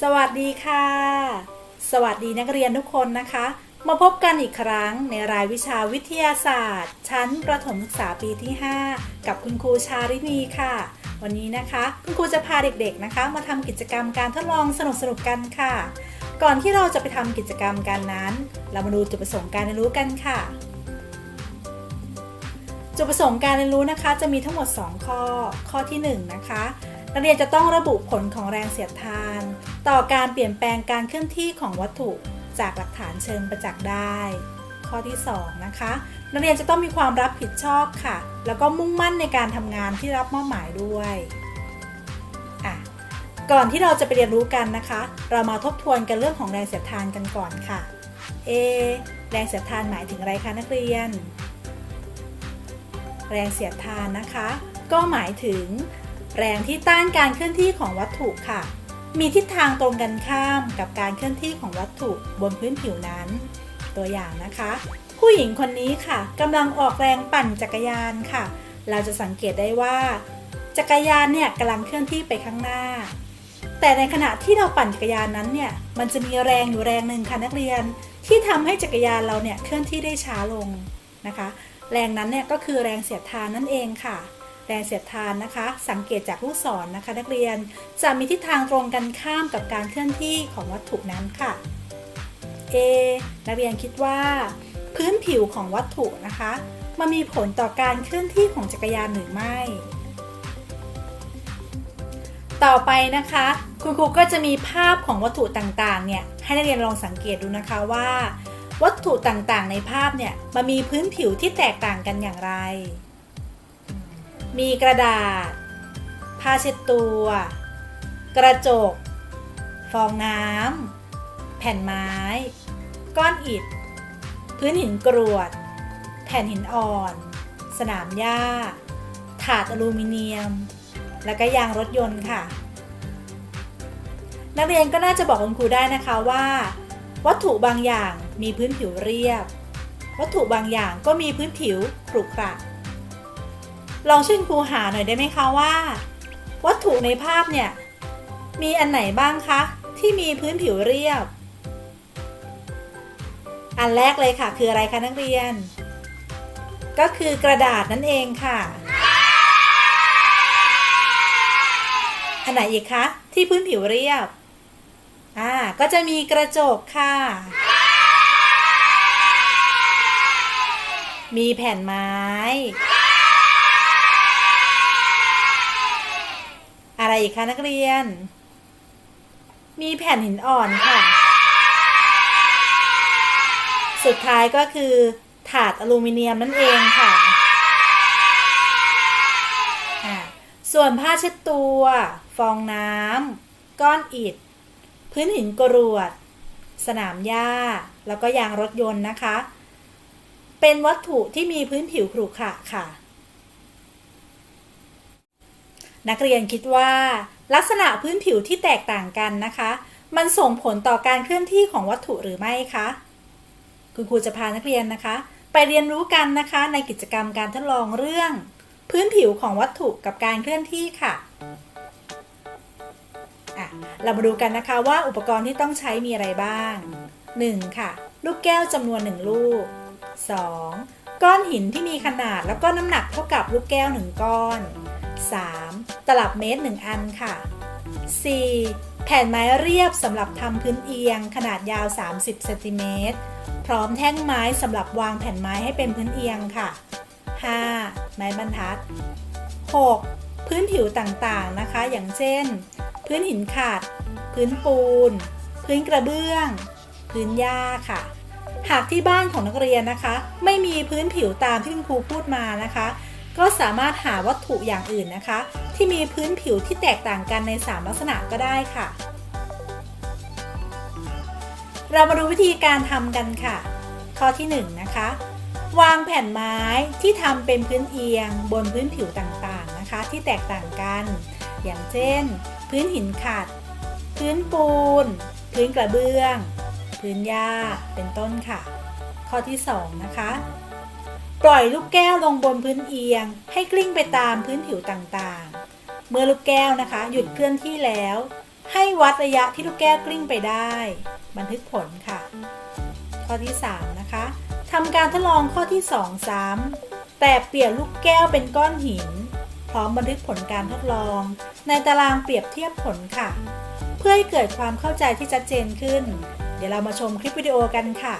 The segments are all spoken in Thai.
สวัสดีค่ะ สวัสดีนักเรียนทุกคนนะคะ มาพบกันอีกครั้งในรายวิชาวิทยาศาสตร์ ชั้นประถมศึกษาปีที่ 5 กับคุณครูชารินีค่ะ วันนี้นะคะ คุณครูจะพาเด็กๆนะคะ มาทำกิจกรรมการทดลองสนุกๆกันค่ะ ก่อนที่เราจะไปทำกิจกรรมกันนั้น เรามาดูจุดประสงค์การเรียนรู้กันค่ะ จุดประสงค์การเรียนรู้นะคะ จะมีทั้งหมด 2 ข้อ ข้อที่ 1 นะคะ นักเรียนจะต้องระบุผลของแรงเสียดทาน ต่อการเปลี่ยนแปลงการเคลื่อนที่ของวัตถุจากหลักฐานเชิงประจักษ์ได้ ข้อที่ 2 นะคะ นักเรียนจะต้องมีความรับผิดชอบค่ะ แล้วก็มุ่งมั่นในการทำงานที่รับมอบหมายด้วยอะก่อนที่เราจะไปเรียนรู้กันนะคะ เรามาทบทวนกันเรื่องของแรงเสียดทานกันก่อนค่ะ เอ แรงเสียดทานหมายถึงอะไรคะนักเรียน แรงเสียดทานนะคะ ก็หมายถึง แรงที่ต้านการเคลื่อนที่ของวัตถุค่ะ มีทิศทางตรงกันข้ามกับการเคลื่อนที่ของวัตถุบนพื้นผิวนั้น ตัวอย่างนะคะ ผู้หญิงคนนี้ค่ะกำลังออกแรงปั่นจักรยานค่ะ เราจะสังเกตได้ว่า จักรยานเนี่ยกำลังเคลื่อนที่ไปข้างหน้า แต่ในขณะที่เราปั่นจักรยานนั้นเนี่ยมันจะมีแรงอยู่แรงหนึ่งค่ะนักเรียน ที่ทำให้จักรยานเราเนี่ยเคลื่อนที่ได้ช้าลงนะคะ แรงนั้นเนี่ยก็คือแรงเสียดทานนั่นเองค่ะ แรงเสียดทานนะคะ สังเกตจากลูกศรนนะคะ นักเรียนจะมีทิศทางตรงกันข้ามกับการเคลื่อนที่ของวัตถุนั้นค่ะ A นักเรียนคิดว่า พื้นผิวของวัตถุนะคะมันมีผลต่อการเคลื่อนที่ของจักรยานหรือไม่ ต่อไปนะคะ คุณครูก็จะมีภาพของวัตถุต่างๆเนี่ยให้นักเรียนลองสังเกตดูนะคะว่า วัตถุต่างๆ ในภาพเนี่ยมันมีพื้นผิวที่แตกต่างกันอย่างไร มีกระดาษ ผ้าเช็ดตัว กระจก ฟองน้ำ แผ่นไม้ ก้อนอิฐ พื้นหินกรวด แผ่นหินอ่อน สนามหญ้า ถาดอลูมิเนียม แล้วก็ยางรถยนต์ค่ะ นักเรียนก็น่าจะบอกคุณครูได้นะคะว่า วัตถุบางอย่างมีพื้นผิวเรียบ วัตถุบางอย่างก็มีพื้นผิวขรุขระ ลองช่วยครูหาหน่อยได้ไหมคะว่า วัตถุในภาพเนี่ย มีอันไหนบ้างคะ ที่มีพื้นผิวเรียบ อันแรกเลยค่ะ คืออะไรคะนักเรียน ก็คือกระดาษนั่นเองค่ะ อันไหนอีกคะ ที่พื้นผิวเรียบอ่าก็จะมีกระจกค่ะ มีแผ่นไม้ อะไรอีกคะนักเรียน มีแผ่นหินอ่อนค่ะ สุดท้ายก็คือ ถาดอลูมิเนียมนั่นเองค่ะส่วนผ้าเช็ดตัว ฟองน้ำ ก้อนอิฐ พื้นหินกรวด สนามหญ้า แล้วก็ยางรถยนต์นะคะ เป็นวัตถุที่มีพื้นผิวขรุขระค่ะ นักเรียนคิดว่า ลักษณะพื้นผิวที่แตกต่างกันนะคะ มันส่งผลต่อการเคลื่อนที่ของวัตถุหรือไม่คะ คุณครูจะพานักเรียนนะคะ ไปเรียนรู้กันนะคะในกิจกรรมการทดลองเรื่อง พื้นผิวของวัตถุกับการเคลื่อนที่ค่ะอะ เรามาดูกันนะคะว่าอุปกรณ์ที่ต้องใช้มีอะไรบ้าง 1. ค่ะ ลูกแก้วจำนวน 1 ลูก 2. ก้อนหินที่มีขนาดแล้วก็น้ำหนักเท่ากับลูกแก้ว 1 ก้อน 3. ตลับเมตร 1 อันค่ะ 4. แผ่นไม้เรียบสำหรับทำพื้นเอียง ขนาดยาว 30เซนติเมตรพร้อมแท่งไม้สำหรับวางแผ่นไม้ให้เป็นพื้นเอียงค่ะ 5. ไม้บรรทัด 6. พื้นผิวต่างๆนะคะ อย่างเช่น พื้นหินขาดพื้นปูน พื้นกระเบื้อง พื้นหญ้าค่ะ หากที่บ้านของนักเรียนนะคะ ไม่มีพื้นผิวตามที่คุณครูพูดมานะคะ ก็สามารถหาวัตถุอย่างอื่นนะคะ ที่มีพื้นผิวที่แตกต่างกันใน 3 ลักษณะก็ได้ค่ะ เรามาดูวิธีการทำกันค่ะ ข้อที่1นะคะ วางแผ่นไม้ที่ทำเป็นพื้นเอียงบนพื้นผิวต่างๆนะคะ ที่แตกต่างกัน อย่างเช่น พื้นหินขัด พื้นปูน พื้นกระเบื้อง พื้นหญ้าเป็นต้นค่ะ ข้อที่ 2 นะคะ ปล่อยลูกแก้วลงบนพื้นเอียง ให้กลิ้งไปตามพื้นผิวต่างๆ เมื่อลูกแก้วนะคะ หยุดเคลื่อนที่แล้ว ให้วัดระยะที่ลูกแก้วกลิ้งไปได้ บันทึกผลค่ะ ข้อที่ 3 นะคะทำการทดลองข้อที่ 2 ซ้ำแต่เปลี่ยนลูกแก้วเป็นก้อนหิน พร้อมบันทึกผลการทดลอง ในตารางเปรียบเทียบผลค่ะ เพื่อให้เกิดความเข้าใจที่ชัดเจนขึ้น เดี๋ยวเรามาชมคลิปวิดีโอกันค่ะ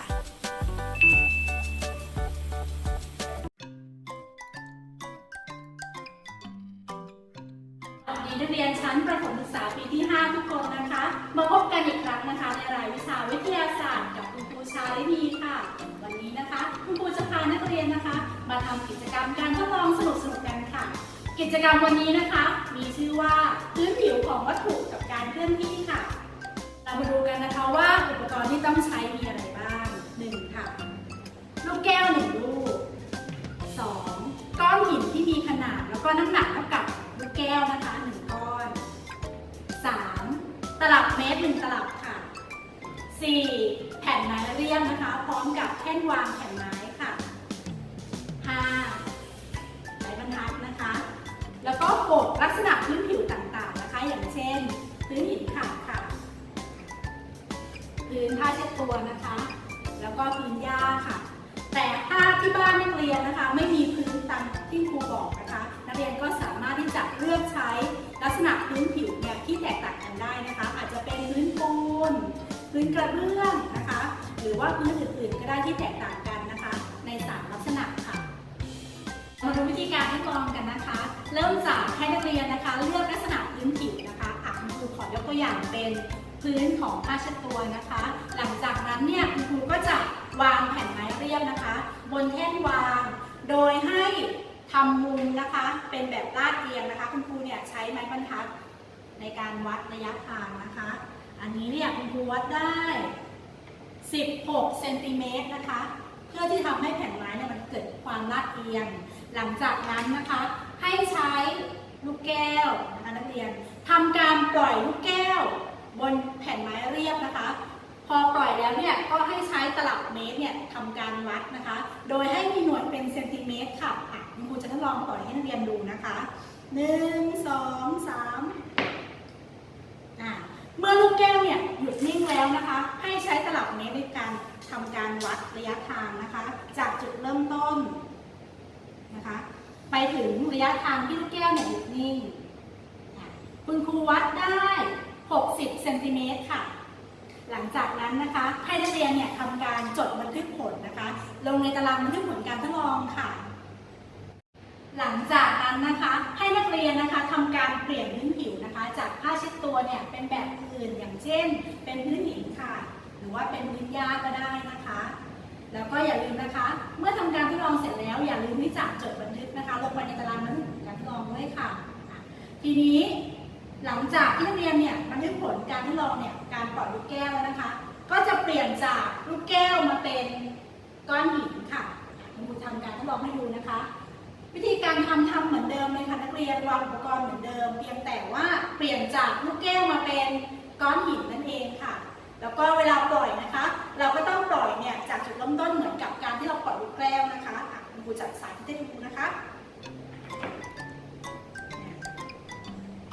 กันอีกครั้งนะคะ ในรายวิชาวิทยาศาสตร์กับคุณครูชาลินีค่ะ วันนี้นะคะ คุณครูจะพานักเรียนนะคะ มาทำกิจกรรมการทดลองสนุกๆกันค่ะ กิจกรรมวันนี้นะคะ มีชื่อว่าพื้นผิวของวัตถุกับการเคลื่อนที่ค่ะ เรามาดูกันนะคะว่าอุปกรณ์ที่ต้องใช้มีอะไรบ้าง 1. ค่ะลูกแก้ว1ลูก 2. ก้อนหินที่มีขนาดแล้วก็น้ำหนักเท่ากับลูกแก้วนะคะ ลับเมตร1ตลับค่ะ 4. แผ่นไม้เรียมนะคะ พร้อมกับแท่นวางแผ่นไม้ค่ะ 5. ไม้บรรทัดนะคะ แล้วก็6ลักษณะพื้นผิวต่างๆนะคะ อย่างเช่น พื้นหินขัดค่ะ พื้นผ้าเช็ดตัวนะคะ แล้วก็พื้นหญ้าค่ะ แต่ถ้าที่บ้านนักเรียนนะคะ ไม่มีพื้นตามที่ครูบอก พื้นอื่นๆ ก็ได้ที่แตกต่างกันนะคะ ในสามลักษณะค่ะ มาดูวิธีการทดลองกันนะคะ เริ่มจากให้นักเรียนนะคะ เลือกลักษณะพื้นผิวนะคะอะคุณครูขอยกตัวอย่างเป็นพื้นของผ้าเช็ดตัวนะคะ หลังจากนั้นเนี่ยคุณครูก็จะวางแผ่นไม้เรียบนะคะ บนแท่นวาง โดยให้ทำมุมนะคะ เป็นแบบลาดเอียงนะคะ คุณครูเนี่ยใช้ไม้บรรทัดในการวัดระยะทางนะคะ อันนี้เนี่ยคุณครูวัดได้ 16เซนติเมตรนะคะ เพื่อที่ทำให้แผ่นไม้เนี่ยมันเกิดความลาดเอียง หลังจากนั้นนะคะ ให้ใช้ลูกแก้วนะคะนักเรียนทำการปล่อยลูกแก้ว บนแผ่นไม้เรียบนะคะ พอปล่อยแล้วเนี่ยก็ให้ใช้ตลับเมตรเนี่ยทำการวัดนะคะ โดยให้มีหน่วยเป็นเซนติเมตรค่ะคุณครูจะทดลองปล่อยให้นักเรียนดูนะคะหนึ่งสองสาม เมื่อลูกแก้วเนี่ยหยุดนิ่งแล้วนะคะ ให้ใช้ตลับเมตรในการทำการวัดระยะทางนะคะ จากจุดเริ่มต้นนะคะ ไปถึงระยะทางที่ลูกแก้วเนี่ยหยุดนิ่ง คุณครูวัดได้ 60เซนติเมตรค่ะ หลังจากนั้นนะคะให้นักเรียนเนี่ยทำการจดบันทึกผลนะคะ ลงในตารางบันทึกผลการทดลองค่ะ หลังจากนั้นนะคะให้นักเรียนนะคะทำการเปลี่ยนพื้นผิวนะคะ จากผ้าเช็ดตัวเนี่ยเป็นแบบอื่นอย่างเช่น เป็นพื้นหินค่ะ หรือว่าเป็นพื้นหญ้าก็ได้นะคะ แล้วก็อย่าลืมนะคะ เมื่อทำการทดลองเสร็จแล้ว อย่าลืมที่จะจดบันทึกนะคะลงไปในตารางบันทึกการทดลองด้วยค่ะ ทีนี้หลังจากที่นักเรียนเนี่ยบันทึกผลการทดลองเนี่ยการปล่อยลูกแก้วนะคะ ก็จะเปลี่ยนจากลูกแก้วมาเป็นก้อนหินค่ะคุณครูทำการทดลองให้ดูนะคะ วิ ธีกาทำทำเหมือนเดิมเลยค่ะนักเรียนวางอุปกรณ์เหมือนเดิม เพียงแต่ว่าเปลี่ยนจากลูกแก้วมาเป็นก้อนหินนั่นเองค่ะ แล้วก็เวลาปล่อยนะคะ เราก็ต้องปล่อยเนี่ยจากจุดเริ่มต้นเหมือนกับการที่เราปล่อยลูกแก้วนะคะอะคุณครูจัดสายที่ให้ดูนะคะ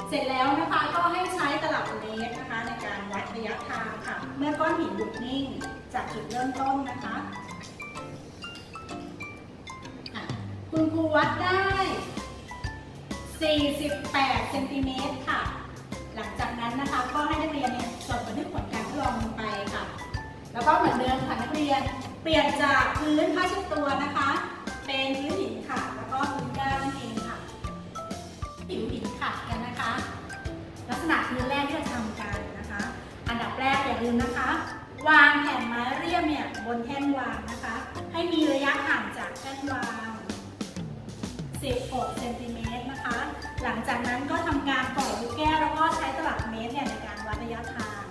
เสร็จแล้วนะคะก็ให้ใช้ตลับเมตรนะคะ ในการวัดระยะทางค่ะ เมื่อก้อนหินหยุดนิ่ง จากจุดเริ่มต้นนะคะ คุณครูวัดได้ 48 เซนติเมตรค่ะ หลังจากนั้นนะคะ ก็ให้นักเรียนเนี่ยจดบันทึกผลการทดลองลงไปค่ะ แล้วก็เหมือนเดิมค่ะนักเรียน เปลี่ยนจากพื้นผ้าเช็ดตัวนะคะ เป็นพื้นหินค่ะ แล้วก็พื้นหญ้านั่นเองค่ะ ผิวหินขัดกันนะคะ ลักษณะพื้นแรกที่เราจะทำกันนะคะ อันดับแรกอย่าลืมนะคะ วางแผ่นไม้เรียบเนี่ยบนแท่นวางนะคะ ให้มีระยะห่างจากแท่นวาง 16เซนติเมตรนะคะ หลังจากนั้นก็ทำการปล่อยลูกแก้วแล้วก็ใช้ตลับเมตรเนี่ยในการวัดระยะทาง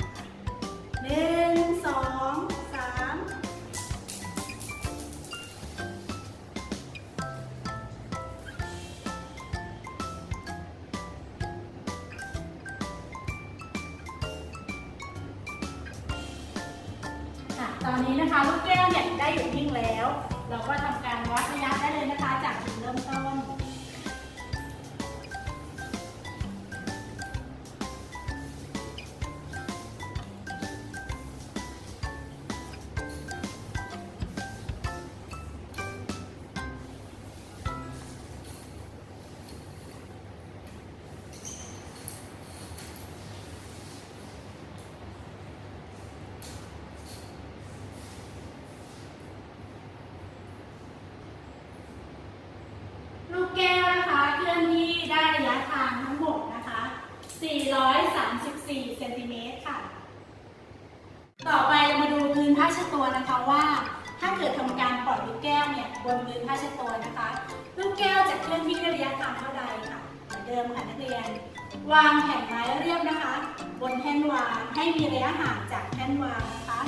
หนึ่งสองสามค่ะตอนนี้นะคะลูกแก้วเนี่ยได้หยุดนิ่งแล้ว เราก็ทำการวัดระยะได้เลยนะคะจากจุดเริ่มต้นาเช็ดตัวนะคะว่า ถ้าเกิดทำการปล่อยลูกแก้วเนี่ยบนพื้นผ้าเช็ดตัวนะคะ ลูกแก้วจะเคลื่อนที่ด้ระยะทางเท่าใดค่ะเหมือนเดิมค่ะนักเรียน วางแผ่นไม้เรียบนะคะ บนแท่นวางให้มีระยะห่างจากแท่นวางนะคะ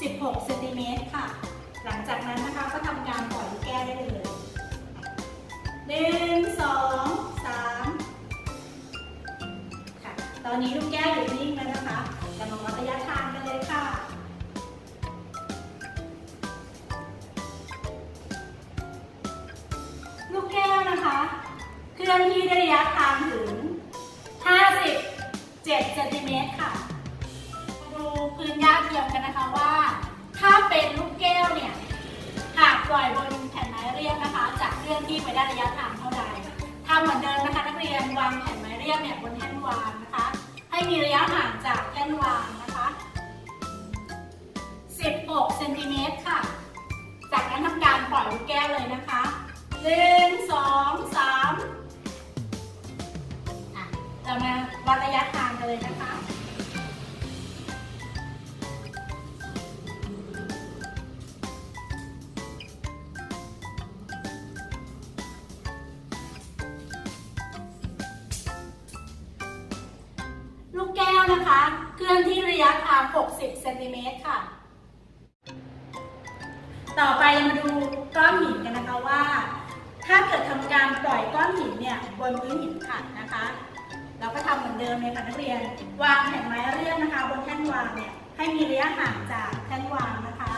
16เซนติเมตรค่ะ หลังจากนั้นนะคะก็ทำการปล่อยลูกแก้วได้เลยหนึ่งสองสามค่ะ ตอนนี้ลูกแก้วอยู่นิ่ ระยะทาง เลยนะคะลูกแก้วนะคะ เคลื่อนที่ระยะทาง 60 เซนติเมตรค่ะ ต่อไปเรามาดูก้อนหินกันนะคะว่า ถ้าเกิดทำการปล่อยก้อนหินเนี่ยบนพื้นหินขัดนะคะ เดิมเลยค่ะนักเรียน วางแผ่นไม้เรียบนะคะ บนแท่นวางเนี่ยให้มีระยะห่างจากแท่นวางนะคะ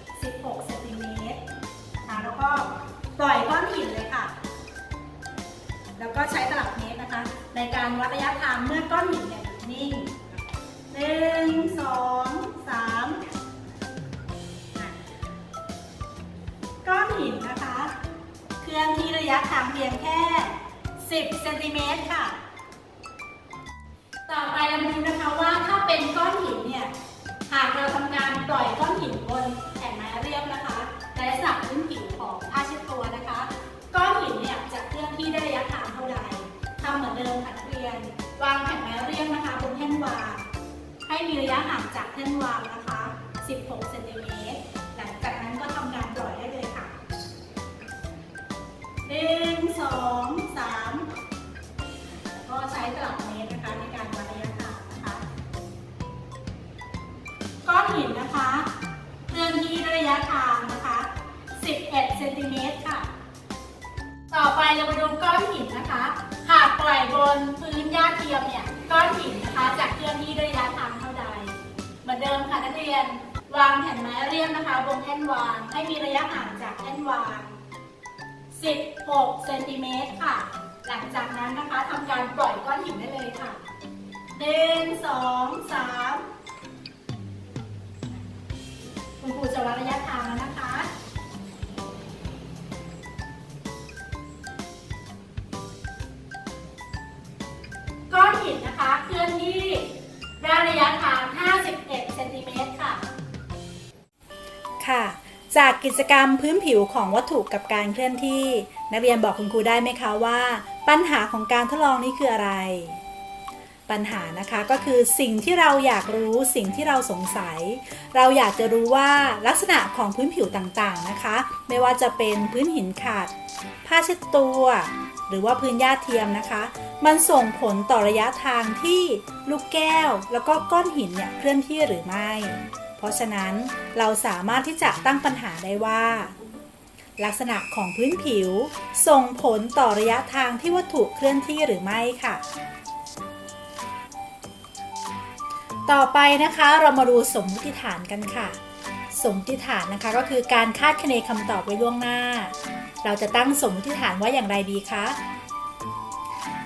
16เซนติเมตรนะคะแล้วก็ปล่อยก้อนหินเลยค่ะ แล้วก็ใช้ตลับเมตรนะคะ ในการวัดระยะทางเมื่อก้อนหินเนี่ยนิ่งหนึ่งสองสามก้อนหินนะคะ เคลื่อนที่ระยะทางเพียงแค่ 10เซนติเมตรค่ะ ต่อไปเรามาดูนะคะว่าถ้าเป็นก้อนหินเนี่ย หากเราทำการปล่อยก้อนหินบนแผ่นไม้เรียบนะคะแลักษณะพื้นผิวของผ้าเช็ดตัวนะคะ ก้อนหินเนี่ยจะเคลื่อนที่ได้ระยะทางเท่าใดทำเหมือนเดิมค่ะนักเรียน วางแผ่นไม้เรียบนะคะบนแท่นวาง ให้มีระยะห่างจากแท่นวางนะคะ 16างนะคะ 11เซนติเมตรค่ะ ต่อไปเรามาดูก้อนหินนะคะ หากปล่อยบนพื้นหญ้าเทียมเนี่ยก้อนหินนะคะจะเคลื่อนที่ด้วยระยะทางเท่าใด เหมือนเดิมค่ะนักเรียนวางแผ่นไม้เรียบนะคะบนแท่นวางให้มีระยะห่างจากแท่นวาง 16เซนติเมตรค่ะ หลังจากนั้นนะคะทำการปล่อยก้อนหินได้เลยค่ะหนึ่งสองสาม คุณครูจะวัดระยะทางแล้วนะคะ ก้อนหินนะคะเคลื่อนที่ได้ระยะทาง 51 เซนติเมตรค่ะ ค่ะ จากกิจกรรมพื้นผิวของวัตถุกับการเคลื่อนที่ นักเรียนบอกคุณครูได้ไหมคะว่า ปัญหาของการทดลองนี้คืออะไร ปัญหานะคะก็คือสิ่งที่เราอยากรู้สิ่งที่เราสงสัย เราอยากจะรู้ว่าลักษณะของพื้นผิวต่างๆนะคะ ไม่ว่าจะเป็นพื้นหินขัดผ้าเช็ดตัว หรือว่าพื้นหญ้าเทียมนะคะ มันส่งผลต่อระยะทางที่ลูกแก้ว แล้วก็ก้อนหินเนี่ยเคลื่อนที่หรือไม่ เพราะฉะนั้นเราสามารถที่จะตั้งปัญหาได้ว่าลักษณะของพื้นผิว ส่งผลต่อระยะทางที่วัตถุเคลื่อนที่หรือไม่ค่ะ ต่อไปนะคะเรามาดูสมมติฐานกันค่ะ สมมติฐานนะคะก็คือการคาดคะเนคำตอบไว้ล่วงหน้า เราจะตั้งสมมติฐานว่าอย่างไรดีคะ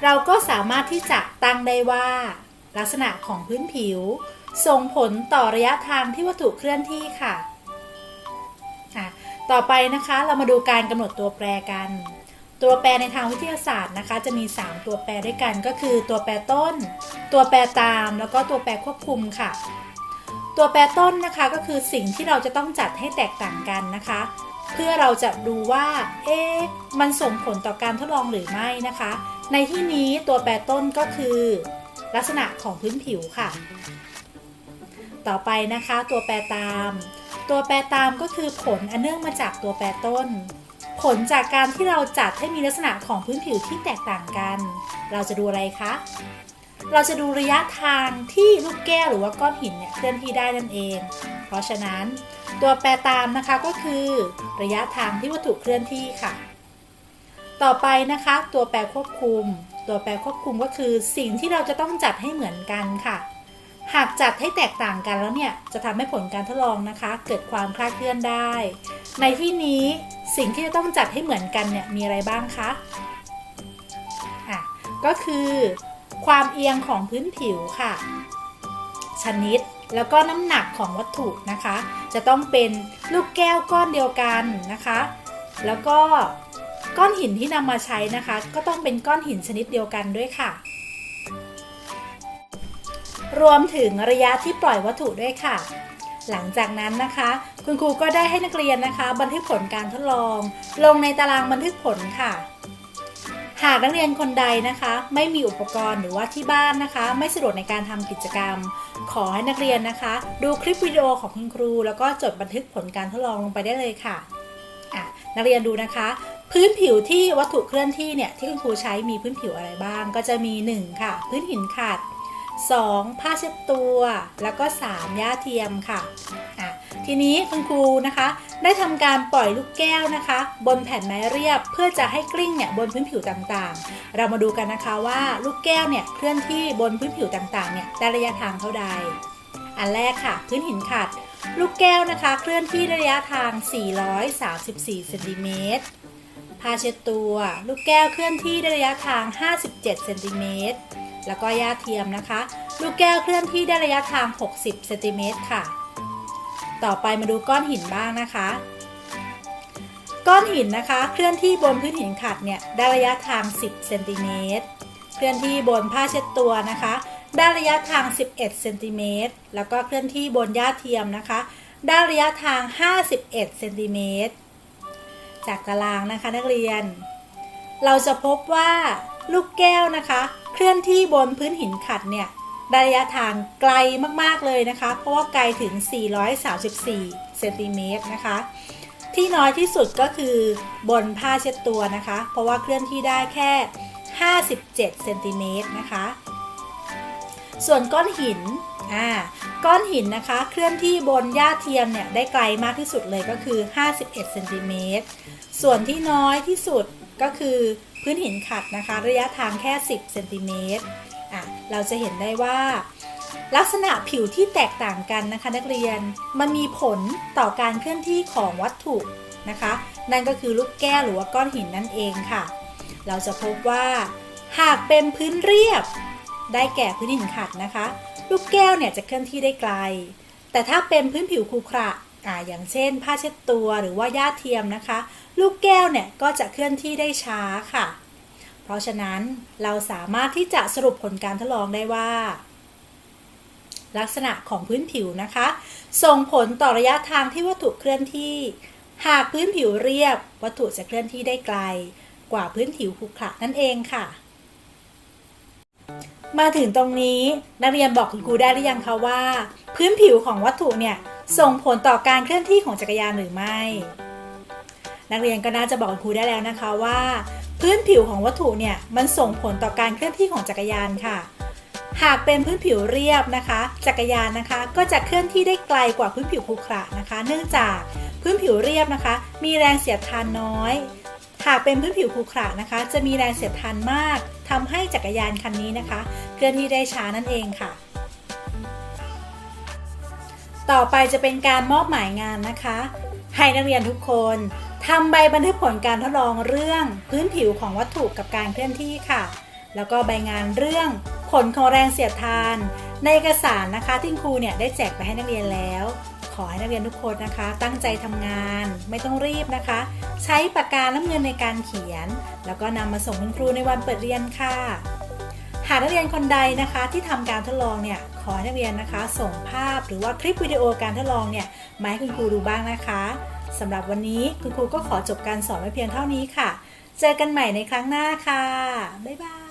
เราก็สามารถที่จะตั้งได้ว่า ลักษณะของพื้นผิว ส่งผลต่อระยะทางที่วัตถุเคลื่อนที่ค่ะอะต่อไปนะคะเรามาดูการกำหนดตัวแปรกัน ตัวแปรในทางวิทยาศาสตร์นะคะ จะมี 3 ตัวแปรด้วยกันก็คือ ตัวแปรต้น ตัวแปรตามแล้วก็ตัวแปรควบคุมค่ะ ตัวแปรต้นนะคะก็คือสิ่งที่เราจะต้องจัดให้แตกต่างกันนะคะ เพื่อเราจะดูว่าเอ๊ะมันส่งผลต่อการทดลองหรือไม่นะคะ ในที่นี้ตัวแปรต้นก็คือ ลักษณะของพื้นผิวค่ะ ต่อไปนะคะ ตัวแปรตาม ตัวแปรตามก็คือผลอันเนื่องมาจากตัวแปรต้น ผลจากการที่เราจัดให้มีลักษณะของพื้นผิวที่แตกต่างกัน เราจะดูอะไรคะ เราจะดูระยะทางที่ลูกแก้วหรือว่าก้อนหินเนี่ยเคลื่อนที่ได้นั่นเอง เพราะฉะนั้นตัวแปรตามนะคะก็คือ ระยะทางที่วัตถุเคลื่อนที่ค่ะ ต่อไปนะคะ ตัวแปรควบคุม ตัวแปรควบคุมก็คือสิ่งที่เราจะต้องจัดให้เหมือนกันค่ะ หากจัดให้แตกต่างกันแล้วเนี่ย จะทำให้ผลการทดลองนะคะ เกิดความคลาดเคลื่อนได้ ในที่นี้สิ่งที่จะต้องจัดให้เหมือนกันเนี่ยมีอะไรบ้างคะอะก็คือความเอียงของพื้นผิวค่ะ ชนิดแล้วก็น้ำหนักของวัตถุนะคะ จะต้องเป็นลูกแก้วก้อนเดียวกันนะคะ แล้วก็ก้อนหินที่นำมาใช้นะคะ ก็ต้องเป็นก้อนหินชนิดเดียวกันด้วยค่ะ รวมถึงระยะที่ปล่อยวัตถุด้วยค่ะ หลังจากนั้นนะคะ คุณครูก็ได้ให้นักเรียนนะคะ บันทึกผลการทดลอง ลงในตารางบันทึกผลค่ะ หากนักเรียนคนใดนะคะ ไม่มีอุปกรณ์หรือว่าที่บ้านนะคะ ไม่สะดวกในการทำกิจกรรม ขอให้นักเรียนนะคะ ดูคลิปวิดีโอของคุณครู แล้วก็จดบันทึกผลการทดลองลงไปได้เลยค่ะะนักเรียนดูนะคะ พื้นผิวที่วัตถุเคลื่อนที่เนี่ยที่คุณครูใช้มีพื้นผิวอะไรบ้าง ก็จะมี 1 ค่ะ พื้นหินขัด 2. ผ้าเช็ดตัว แล้วก็ 3. หญ้าเทียมค่ะะทีนี้คุณครูนะคะ ได้ทำการปล่อยลูกแก้วนะคะ บนแผ่นไม้เรียบ เพื่อจะให้กลิ้งเนี่ยบนพื้นผิวต่างๆ เรามาดูกันนะคะว่าลูกแก้วเนี่ยเคลื่อนที่บนพื้นผิวต่างๆเนี่ยได้ระยะทางเท่าใด อันแรกค่ะ พื้นหินขัด ลูกแก้วนะคะ เคลื่อนที่ระยะทาง 434เซนติเมตรผ้าเช็ดตัว ลูกแก้วเคลื่อนที่ระยะทาง 57เซนติเมตร แล้วก็หญ้าเทียมนะคะ ลูกแก้วเคลื่อนที่ได้ระยะทาง 60เซนติเมตรค่ะ ต่อไปมาดูก้อนหินบ้างนะคะ ก้อนหินนะคะ เคลื่อนที่บนพื้นหินขัดเนี่ยได้ระยะทาง 10เซนติเมตร เคลื่อนที่บนผ้าเช็ดตัวนะคะ ได้ระยะทาง 11เซนติเมตร แล้วก็เคลื่อนที่บนหญ้าเทียมนะคะ ได้ระยะทาง 51เซนติเมตร จากตารางนะคะนักเรียน เราจะพบว่าลูกแก้วนะคะ เคลื่อนที่บนพื้นหินขัดเนี่ยระยะทางไกลมากๆเลยนะคะ เพราะว่าไกลถึง 434 เซนติเมตรนะคะ ที่น้อยที่สุดก็คือบนผ้าเช็ดตัวนะคะ เพราะว่าเคลื่อนที่ได้แค่ 57 เซนติเมตรนะคะ ส่วนก้อนหิน อ่า ก้อนหินนะคะ เคลื่อนที่บนหญ้าเทียมเนี่ยได้ไกลมากที่สุดเลยก็คือ 51 เซนติเมตร ส่วนที่น้อยที่สุด ก็คือพื้นหินขัดนะคะ ระยะทางแค่ 10เซนติเมตรอะเราจะเห็นได้ว่า ลักษณะผิวที่แตกต่างกันนะคะ นักเรียนมันมีผลต่อการเคลื่อนที่ของวัตถุนะคะ นั่นก็คือลูกแก้วหรือว่าก้อนหินนั่นเองค่ะ เราจะพบว่าหากเป็นพื้นเรียบ ได้แก่พื้นหินขัดนะคะ ลูกแก้วเนี่ยจะเคลื่อนที่ได้ไกล แต่ถ้าเป็นพื้นผิวขรุขระ อ่าอย่างเช่น ผ้าเช็ดตัวหรือว่าหญ้าเทียมนะคะ ลูกแก้วเนี่ยก็จะเคลื่อนที่ได้ช้าค่ะ เพราะฉะนั้นเราสามารถที่จะสรุปผลการทดลองได้ว่า ลักษณะของพื้นผิวนะคะ ส่งผลต่อระยะทางที่วัตถุเคลื่อนที่ หากพื้นผิวเรียบ วัตถุจะเคลื่อนที่ได้ไกล กว่าพื้นผิวขรุขระนั่นเองค่ะมาถึงตรงนี้นักเรียนบอกคุณครูได้หรือยังคะว่า พื้นผิวของวัตถุเนี่ย ส่งผลต่อการเคลื่อนที่ของจักรยานหรือไม่ นักเรียนก็น่าจะบอกครูได้แล้วนะคะว่า พื้นผิวของวัตถุเนี่ยมันส่งผลต่อการเคลื่อนที่ของจักรยานค่ะ หากเป็นพื้นผิวเรียบนะคะ จักรยานนะคะ ก็จะเคลื่อนที่ได้ไกลกว่าพื้นผิวขรุขระนะคะ เนื่องจากพื้นผิวเรียบนะคะ มีแรงเสียดทานน้อยหากเป็นพื้นผิวขรุขระนะคะ จะมีแรงเสียดทานมากทำให้จักรยานคันนี้นะคะ เคลื่อนที่ได้ช้านั่นเองค่ะ ต่อไปจะเป็นการมอบหมายงานนะคะ ให้นักเรียนทุกคนทำใบบันทึกผลการทดลองเรื่องพื้นผิวของวัตถุกับการเคลื่อนที่ค่ะ แล้วก็ใบงานเรื่องผลของแรงเสียดทาน ในเอกสารนะคะที่ครูเนี่ยได้แจกไปให้นักเรียนแล้ว ขอให้นักเรียนทุกคนนะคะ ตั้งใจทำงาน ไม่ต้องรีบนะคะ ใช้ปากกาน้ำเงินในการเขียน แล้วก็นำมาส่งคุณครูในวันเปิดเรียนค่ะ หากนักเรียนคนใดนะคะที่ทำการทดลองเนี่ยขอให้นักเรียนนะคะ ส่งภาพหรือว่าคลิปวิดีโอการทดลองเนี่ยมาให้คุณครูดูบ้างนะคะสำหรับวันนี้คุณครูก็ขอจบการสอนไว้เพียงเท่านี้ค่ะ เจอกันใหม่ในครั้งหน้าค่ะ บ๊ายบาย